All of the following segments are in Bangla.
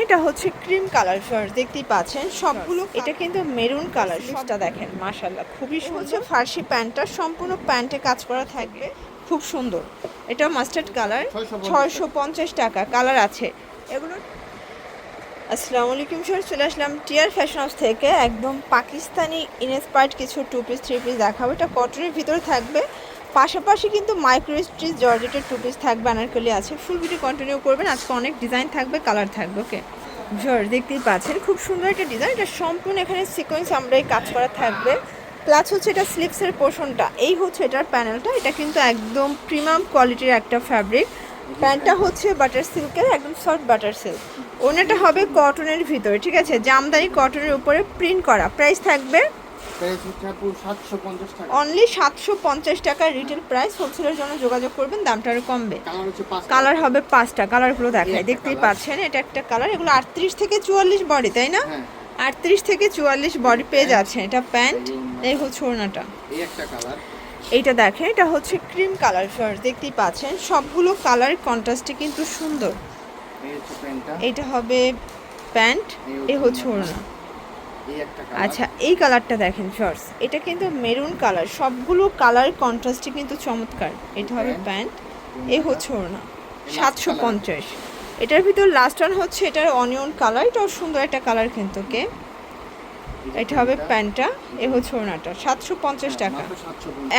এটা হচ্ছে ক্রিম কালার ফার্স্ট দেখতেই পাচ্ছেন সবগুলো এটা কিন্তু মেরুন কালার সবটা দেখেন মাশাল্লাহ খুবই সুন্দর হচ্ছে ফার্সি প্যান্টটা সম্পূর্ণ প্যান্টে কাজ করা থাকবে খুব সুন্দর। এটা মাস্টার্ড কালার 650 ছয়শো পঞ্চাশ টাকা কালার আছে। এগুলো আসসালামু আলাইকুম স্যার চলে আসলাম টিয়ার ফ্যাশন হাউস থেকে একদম পাকিস্তানি ইনস্পায়ার্ড কিছু টু পিস থ্রি পিস দেখাবো। এটা কটনের ভিতরে থাকবে পাশাপাশি কিন্তু মাইক্রো জর্জেটের টু পিস থাকবে, আনারকলি আছে। ফুল ভিডিও কন্টিনিউ করবেন। আজকে অনেক ডিজাইন থাকবে কালার থাকবে ওকে জর দেখতেই পাচ্ছেন, খুব সুন্দর একটা ডিজাইন এটা সম্পূর্ণ এখানে সিকোয়েন্স আমরা এই কাজ করা থাকবে। প্লাস হচ্ছে এটা স্লিপসের পোর্শনটা এই হচ্ছে এটার প্যানেলটা এটা কিন্তু একদম প্রিমিয়াম কোয়ালিটির একটা ফ্যাব্রিক প্যান্টটা হচ্ছে বাটার সিল্কের একদম সফট বাটার সিল্ক ওনাটা হবে কটনের ভিতরে, ঠিক আছে? জামদানি কটনের উপরে প্রিন্ট করা। প্রাইস থাকবে অনলি সাতশো পঞ্চাশ টাকা। রিটেল প্রাইস হোলসেলের জন্য যোগাযোগ করবেন দামটা আরও কমবে। কালার হবে পাঁচটা কালারগুলো দেখায় দেখতেই পাচ্ছেন এটা একটা কালার এগুলো আটত্রিশ থেকে চুয়াল্লিশ বডি তাই না? হ্যাঁ। আটত্রিশ থেকে চুয়াল্লিশ বডি পেয়ে যাচ্ছে এটা প্যান্ট এই হচ্ছে ওড়নাটা। এই এইটা দেখেন এটা হচ্ছে ক্রিম কালার ফার্স্ট দেখতেই পাচ্ছেন সবগুলো কালার কন্ট্রাস্টে কিন্তু সুন্দর। এটা হবে প্যান্ট এ হচ্ছে ওড়না। আচ্ছা এই কালারটা দেখেন শর্টস এটা কিন্তু মেরুন কালার সবগুলো কালার কন্ট্রাস্টে কিন্তু চমৎকার। এটা হবে প্যান্ট। এ হচ্ছে না সাতশো পঞ্চাশ। এটার ভিতর লাস্ট ওয়ান হচ্ছে এটার অনিয়ন কালার এটাও সুন্দর একটা কালার কিন্তু কে এটা হবে প্যান্টটা এ হচ্ছে ওড়নাটা সাতশো পঞ্চাশ টাকা।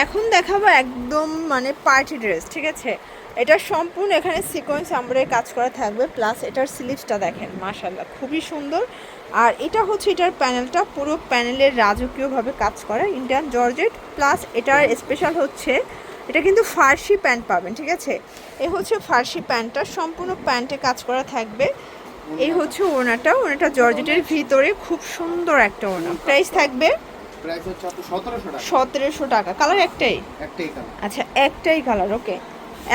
এখন দেখাবো একদম মানে পার্টি ড্রেস ঠিক আছে? এটা সম্পূর্ণ এখানে সিকোয়েন্স আমরা কাজ করা থাকবে প্লাস এটার স্লিভসটা দেখেন মাশাল্লাহ খুবই সুন্দর। আর এটা হচ্ছে এটার প্যানেলটা পুরো প্যানেলের রাজকীয়ভাবে কাজ করা ইন্ডিয়ান জর্জেট প্লাস এটার স্পেশাল হচ্ছে এটা কিন্তু ফার্সি প্যান্ট পাবেন ঠিক আছে? এ হচ্ছে ফার্সি প্যান্টটা সম্পূর্ণ প্যান্টে কাজ করা থাকবে। এই হচ্ছে ওনাটা ওনাটা জর্জেটের ভিতরে খুব সুন্দর একটা ওনা প্রাইস থাকবে সতেরোশো টাকা। কালার একটাই? একটাই আচ্ছা একটাই কালার ওকে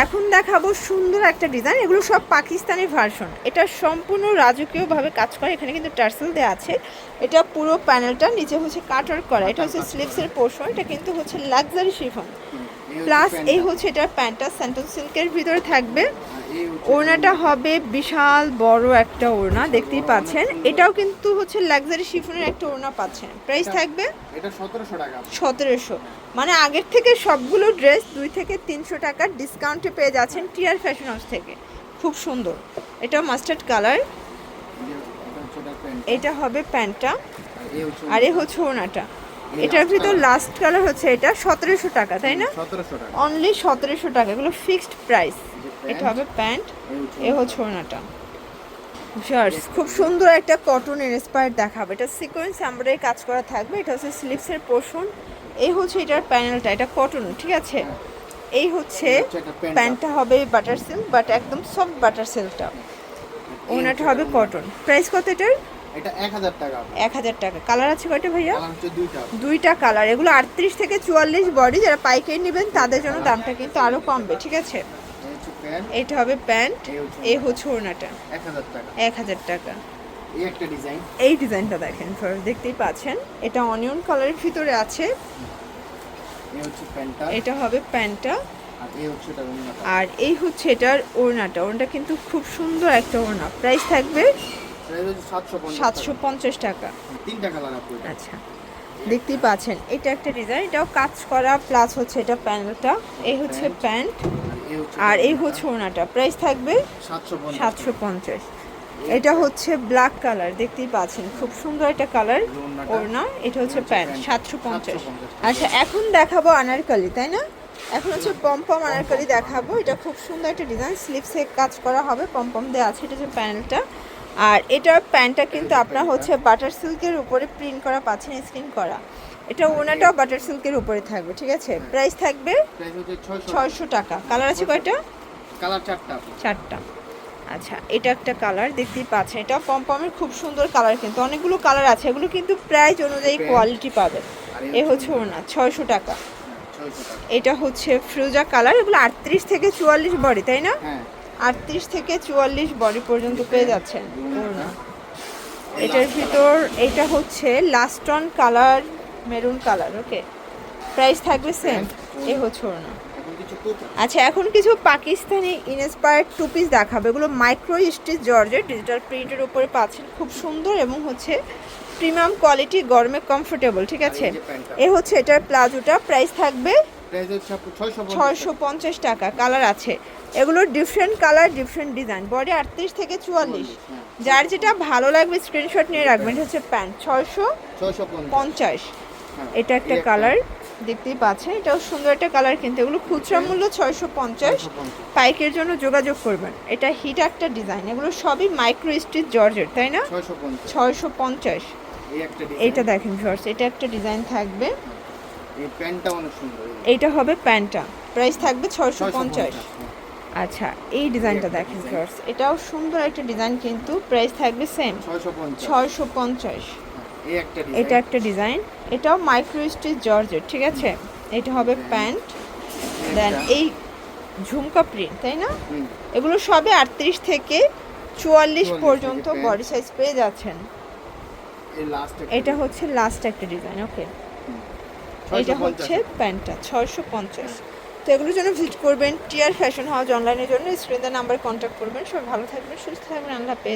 এখন দেখাবো সুন্দর একটা ডিজাইন এগুলো সব পাকিস্তানি ভার্সন এটা সম্পূর্ণ রাজকীয়ভাবে কাজ করে। এখানে কিন্তু টার্সেল দেওয়া আছে। এটা পুরো প্যানেলটা নিচে হচ্ছে কাটার করা। এটা হচ্ছে স্লিভসের পোর্শন এটা কিন্তু হচ্ছে লাক্সারি শিফন প্লাস এই হচ্ছে এটা প্যান্টটা স্যান্টন সিল্কের ভিতরে থাকবে। ওড়নাটা হবে বিশাল বড় একটা ওড়না দেখতেই পাচ্ছেন। এটাও কিন্তু হচ্ছে লাক্সারি শিফনের একটা ওড়না পাচ্ছেন। প্রাইস থাকবে এটা সতেরোশো টাকা। সতেরোশো। মানে আগের থেকে সবগুলো ড্রেস দুই থেকে তিনশো টাকার ডিসকাউন্টে পেয়ে যাচ্ছেন টিয়ার ফ্যাশন হাউস থেকে। খুব সুন্দর। এটা মাস্টার্ড কালার এটা হবে প্যান্টটা। আর এ হচ্ছে ওনাটা এটার ভিতর লাস্ট কালার হচ্ছে এটা সতেরোশো টাকা তাই না? অনলি সতেরোশো টাকা। এগুলো ফিক্সড প্রাইস এটা হবে প্যান্ট এ হচ্ছে ওনাটা শার্টস খুব সুন্দর একটা কটন ইন্সপায়ার দেখাবে। এটা সিকোয়েন্স আমরা কাজ করা থাকবে এটা হচ্ছে স্লিভসের পোর্শন এই হচ্ছে এটার প্যানেলটা এটা কটন ঠিক আছে? এই হচ্ছে প্যান্টটা হবে বাটার সিল্ক বাট একদম সফট বাটার সিল্কটা ওনাটা হবে কটন প্রাইস কত এটার? এটা এক হাজার টাকা। এক হাজার টাকা। কালার আছে কয়টা ভাইয়া? দুইটা। দুইটা কালার। এগুলো আটত্রিশ থেকে চুয়াল্লিশ বডি যারা পাইকারি নেবেন তাদের জন্য দামটা কিন্তু কমবে ঠিক আছে? এটা হবে প্যান্ট এই হচ্ছে ওড়নাটা। এক হাজার টাকা। এই ডিজাইন এই ডিজাইনটা দেখেন দেখতেই পাচ্ছেন। এটা অনিয়ন কালারের ভিতরে আছে। এটা হবে প্যান্টটা। আর এই হচ্ছে এটার ওড়নাটা। ওড়নাটা কিন্তু খুব সুন্দর একটা ওড়না। প্রাইস থাকবে সাতশো পঞ্চাশ টাকা। আচ্ছা দেখতেই পাচ্ছেন এটা একটা ডিজাইন এটাও কাজ করা প্লাস হচ্ছে এটা প্যানেলটা এই হচ্ছে প্যান্ট। আর এই হচ্ছে ওড়নাটা। প্রাইস থাকবে সাতশো পঞ্চাশ এটা হচ্ছে ব্ল্যাক কালার দেখতেই পাচ্ছেন খুব সুন্দর একটা কালার। ওড়না এটা হচ্ছে প্যান্ট সাতশো পঞ্চাশ। 750 আচ্ছা এখন দেখাবো আনারকালি তাই না? এখন হচ্ছে পম্পম আনারকালি দেখাবো। এটা খুব সুন্দর একটা ডিজাইন স্লিপসে কাজ করা হবে পম্পম দেওয়া আছে এটা হচ্ছে প্যানেলটা আর এটার প্যান্টটা কিন্তু আপনার হচ্ছে বাটার সিল্কের উপরে প্রিন্ট করা পাচ্ছেন স্ক্রিন করা। এটা ওনাটাও বাটার সিল্কের উপরে থাকবে ঠিক আছে? প্রাইস থাকবে ছয়শো টাকা। কালার আছে কয়টা? কালার চারটা। চারটা। আচ্ছা এটা একটা কালার দেখতেই পাচ্ছেন। এটা পমপমের খুব সুন্দর কালার কিন্তু। অনেকগুলো কালার আছে এগুলো কিন্তু প্রাইস অনুযায়ী কোয়ালিটি পাবে এ হচ্ছে ওনা ছয়শো টাকা। টাকা। এটা হচ্ছে ফ্রোজা কালার এগুলো আটত্রিশ থেকে চুয়াল্লিশ বডি তাই না? হ্যাঁ। আটত্রিশ থেকে চুয়াল্লিশ বডি পর্যন্ত পেয়ে যাচ্ছেন এটার ভিতর এটা হচ্ছে লাস্টন colour maroon colour okay price থাকবে সেম এ হচ্ছে কুর্তা আচ্ছা এখন কিছু পাকিস্তানি ইনস্পায়ার্ড টু পিস দেখাবে। এগুলো মাইক্রো স্টিচ জর্জের ডিজিটাল প্রিন্টের উপরে পাচ্ছেন। খুব সুন্দর এবং হচ্ছে প্রিমিয়াম কোয়ালিটি গরমে কমফোর্টেবল ঠিক আছে। এ হচ্ছে এটার প্লাজোটা। প্রাইস থাকবে ছয়শো পঞ্চাশ টাকা। কালার আছে। এগুলোর different colour different design body আটত্রিশ থেকে চুয়াল্লিশ। হ্যাঁ। যার যেটা ভালো লাগবে স্ক্রিনশট নিয়ে রাখবেন এটা হচ্ছে প্যান্ট ছয়শো পঞ্চাশ। হ্যাঁ, এটা একটা কালার দেখতেই পাচ্ছেন। এটাও সুন্দর একটা কালার কিন্তু। এগুলো খুচরা মূল্য ছয়শো পঞ্চাশ। পাইকের জন্য যোগাযোগ করবেন। এটা হিট একটা ডিজাইন এগুলো সবই মাইক্রো স্টিচ জর্জের তাই না? ছয়শো পঞ্চাশ। এইটা দেখেন ভিউয়ার্স এটা একটা ডিজাইন থাকবে। এই প্যান্টটা অনেক সুন্দর। এইটা হবে প্যান্টটা। প্রাইস থাকবে ছয়শো পঞ্চাশ। আচ্ছা এই ডিজাইনটা দেখেন। ভিউয়ার্স এটাও সুন্দর একটা ডিজাইন কিন্তু প্রাইস থাকবে সেম ছয়শো পঞ্চাশ। হ্যাঁ, এটা একটা ডিজাইন। এটাও মাইক্রো স্টিচ জর্জের ঠিক আছে? এটা হবে প্যান্ট। দেন এই ঝুমকা প্রিন্ট তাই না? এগুলো সবে আটত্রিশ থেকে চুয়াল্লিশ পর্যন্ত বডি সাইজ পেয়ে যাচ্ছেন। এটা হচ্ছে লাস্ট একটা ডিজাইন ওকে এটা হচ্ছে প্যান্টটা ছয়শো পঞ্চাশ। তো এগুলোর জন্য ভিজিট করবেন। টিয়ার ফ্যাশন হাউস অনলাইনের জন্য স্ক্রিনে নাম্বার কন্ট্যাক্ট করবেন। সবাই ভালো থাকবেন সুস্থ থাকবেন আল্লাহ হাফেজ।